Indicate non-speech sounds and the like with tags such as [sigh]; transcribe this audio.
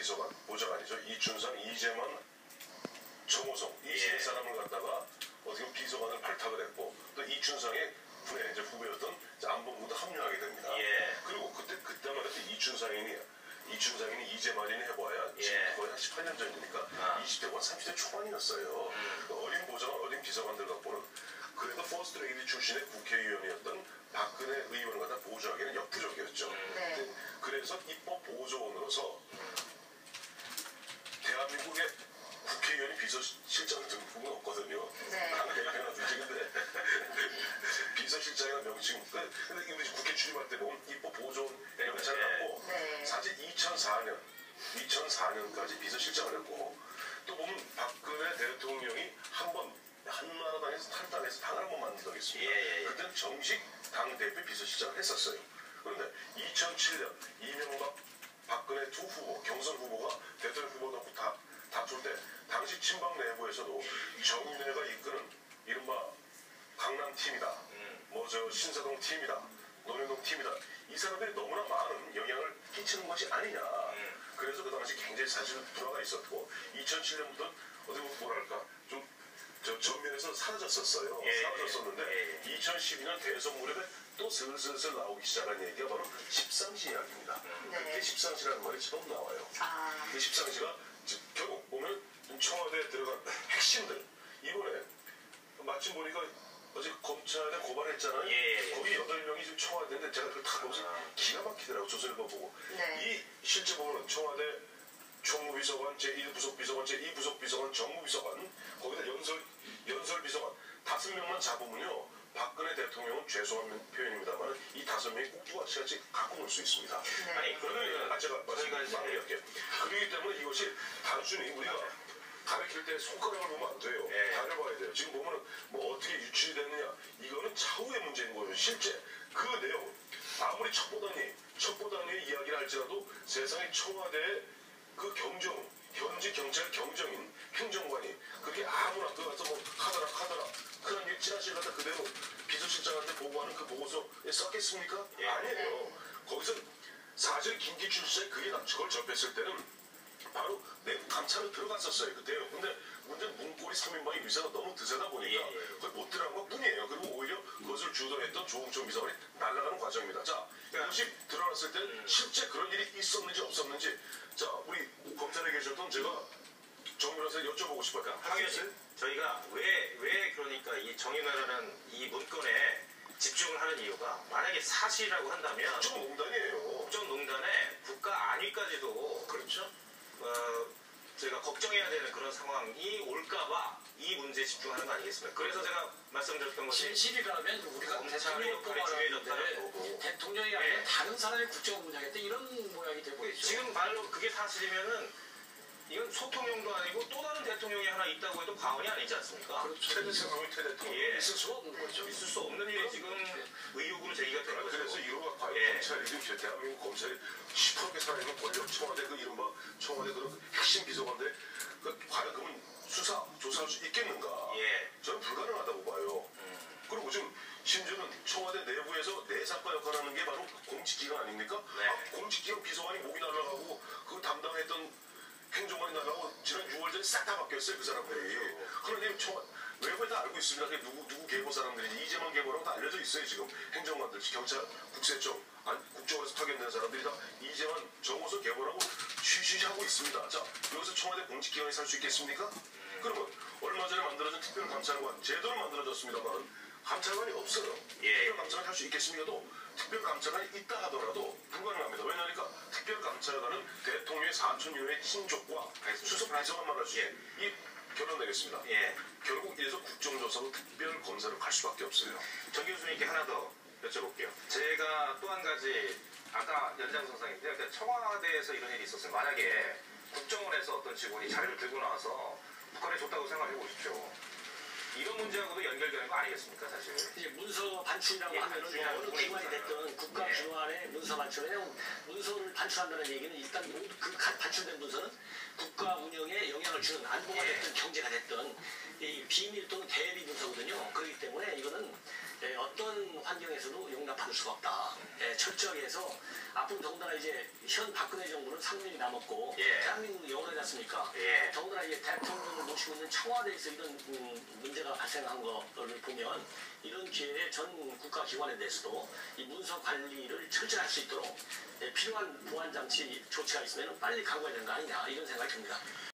비서관, 보좌관이죠. 이춘상, 이재만, 정호성 이 예. 세 사람을 갖다가 어떻게 보면 비서관을 발탁을 했고 또 이춘상의 군의 이제 후배였던 안본부도 합류하게 됩니다. 예. 그리고 그때 그때만 해도 이춘상인이 이춘상인이 이재만이니 해봐야 예. 지금 거의 한 18년 전이니까 아. 20대와 30대 초반이었어요. 음. 그 어린 보좌관, 어린 비서관들 갖고는 그래도 퍼스트 레이디 출신의 국회의원이었던 박근혜 의원을 갖다 보조하기는 역부족이었죠. 네. 근데 그래서 입법 보조원으로서 대한민국의 국회의원이 비서실장 등급은 없거든요. 네. 근데 [laughs] 비서실장이라는 명칭 그- 근데 이거 국회 출입할 때 보면 입법 보조원 영차를 갖고 네. 사실 2004년 2004년까지 비서실장을 했고 또 보면 박근혜 대통령이 한 번 한나라당에서 탈당해서 당을 한번 만든 적이 있습니다. 예, 예, 예. 그때는 정식 당 대표 비서실장을 했었어요. 그런데 2007년 이명박 박근혜 두 후보 경선 후보가 대통령 후보 놓고 다 다툴 때 당시 친박 내부에서도 정윤회가 이끄는 이른바 강남 팀이다. 음. 뭐저 신사동 팀이다. 논현동 팀이다. 이 사람들이 너무나 많은 영향을 끼치는 것이 아니냐. 음. 그래서 그 당시 굉장히 사실 불화가 있었고 2007년부터 어떻게 보면 뭐랄까 좀 저 전면에서 사라졌었어요. 예, 사라졌었는데 예. 2012년 대선 무렵에 또 슬슬슬 나오기 시작한 얘기가 바로 십상시 이야기입니다. 네. 그때 십상시라는 말이 처음 나와요. 아, 그 십상시가 청와대에 들어간 핵심들 이번에 마침 보니까 어제 검찰에 고발했잖아요. 예, 예, 예. 거기 여덟 명이 지금 청와대인데 제가 그걸 다 보면서 아. 기가 막히더라고 조선일보 보고 네. 이 실제 보면 청와대 총무비서관, 제1부속 비서관, 제2부속 비서관, 정무비서관, 거기다 연설, 연설 비서관 다섯 명만 잡으면요. 박근혜 대통령은 죄송한 표현입니다만 이 다섯 명이 꼭두가시 같이 갖고 놀수 있습니다. 네. 아니 그러면 아, 제가 마무리할게요. 그렇기 때문에 이것이 단순히 우리가 가르칠 때 손가락을 보면 안 돼요. 예. 다려봐야 돼요. 지금 보면은 뭐 어떻게 유출이 됐느냐 이거는 차후의 문제인 거예요. 실제 그 내용 아무리 첩보단이 첩보단의 이야기를 할지라도 세상의 청와대의 그 경정 현지 경찰 경정인 행정관이 그렇게 아무나 그 가서 뭐 하더라 하더라 그런 일 찌라시 갖다 그대로 비서실장한테 보고하는 그 보고서에 썼겠습니까? 예. 아니에요. 거기서 사실 김기춘 씨가 그게 나- 그걸 접했을 때는 바로 내부 감찰로 들어갔었어요 그때요. 근데 문제는 문고리 3인방의 위세가 너무 드세다 보니까 예, 예. 그걸 못 들어간 것 뿐이에요. 그리고 오히려 그것을 주도했던 조홍천 비서관이 날아가는 과정입니다. 자, 이것이 드러났을 때 음. 실제 그런 일이 있었는지 없었는지 자, 우리 검찰에 계셨던 제가 정 변호사에 여쭤보고 싶어요. 하긴 저희가 왜, 왜 그러니까 이 정의나라는 이 문건에 집중을 하는 이유가 만약에 사실이라고 한다면 좀 농단이에요. 국정농단에 국가 안위까지도 그렇죠. 어, 저희가 걱정해야 되는 그런 상황이 올까봐 이 문제에 집중하는 거 아니겠습니까? 그래서 제가 말씀드렸던 것이 진실이라면 우리가 검찰의 역할이 중요해졌다는 거고. 대통령이 아니라 예. 다른 사람의 국정을 운영했다 이런 모양이 되고 있죠. 지금 말로 그게 사실이면은 이건 소통용도 아니고 또 다른 대통령이 하나 있다고 해도 과언이 아니지 않습니까? 그렇죠. 최대성이 최대통. 예. 있을 수 없는 거죠. 있을 수 없는 일이 지금 의혹으로 제기가 된 거죠. 그래서 이거가 과연 예. 검찰이 지금 대한민국 검찰이 시퍼렇게 살아있는 권력 청와대 그 이른바 청와대 그런 핵심 비서관들 그 과연 그러면 수사 조사할 수 있겠는가? 예. 저는 불가능하다고 봐요. 그리고 지금 심지어는 청와대 내부에서 내사과 역할하는 게 바로 공직기관 아닙니까? 네. 아, 공직기관 비서관이 목이 날아가고 그 담당했던 행정관이 날아가고 지난 6월 전에 싹 다 바뀌었어요 그 사람들이. 그러니 청와 외부에 다 알고 있습니다. 그게 누구 누구 계보 사람들이 이재만 계보라고 다 알려져 있어요 지금 행정관들, 경찰, 국세청, 안, 국정원에서 타겟낸 사람들이 다 이재만 정호서 계보라고 쉬쉬 하고 있습니다. 자 여기서 청와대 공직기관이 살 수 있겠습니까? 그러면 얼마 전에 만들어진 특별감찰관 제대로 만들어졌습니다만 감찰관이 없어요. 예. 특별감찰관 할 수 있겠습니까도 특별감찰관이 있다 하더라도 불가능합니다. 왜냐하니까 특별감찰관은 대통령의 사촌 유의 친족과 수석 비서관만 할 수 있어요. 이 결론 내겠습니다. 예. 결국 이래서 국정조사로 특별검사로 갈 수밖에 없어요. 정 교수님께 하나 더 여쭤볼게요. 제가 또 한 가지 아까 연장선상인데요. 그러니까 청와대에서 이런 일이 있었어요. 만약에 국정원에서 어떤 직원이 자료를 들고 나와서 북한에 줬다고 생각해 보십시오. 이런 문제하고도 연결되는 거 아니겠습니까, 사실? 이제 문서 반출이라고 예, 하면은 반출이라는 어느 부분이 기관이. 됐든 국가 예. 기관의 문서 반출. 왜냐면 문서를 반출한다는 얘기는 일단 모두 그 가- 반출된 문서는 국가 운영에 영향을 주는 안보가 예. 됐든 경제가 됐든 이 비밀 또는 대비 문서거든요. 그렇기 때문에 이거는 예, 어떤 환경에서도 용납할 수가 없다. 예, 철저하게 해서 앞으로 더군다나 이제 현 박근혜 정부는 3년이 남았고 예. 대한민국이 영원하지 않습니까? 예. 더군다나 이제 대통령을 모시고 있는 청와대에서 이런 음, 문제가 발생한 거를 보면 이런 기회에 전 국가기관에 대해서도 이 문서 관리를 철저히 할 수 있도록 예, 필요한 보안 장치 조치가 있으면 빨리 강구해야 되는 거 아니냐 이런 생각이 듭니다.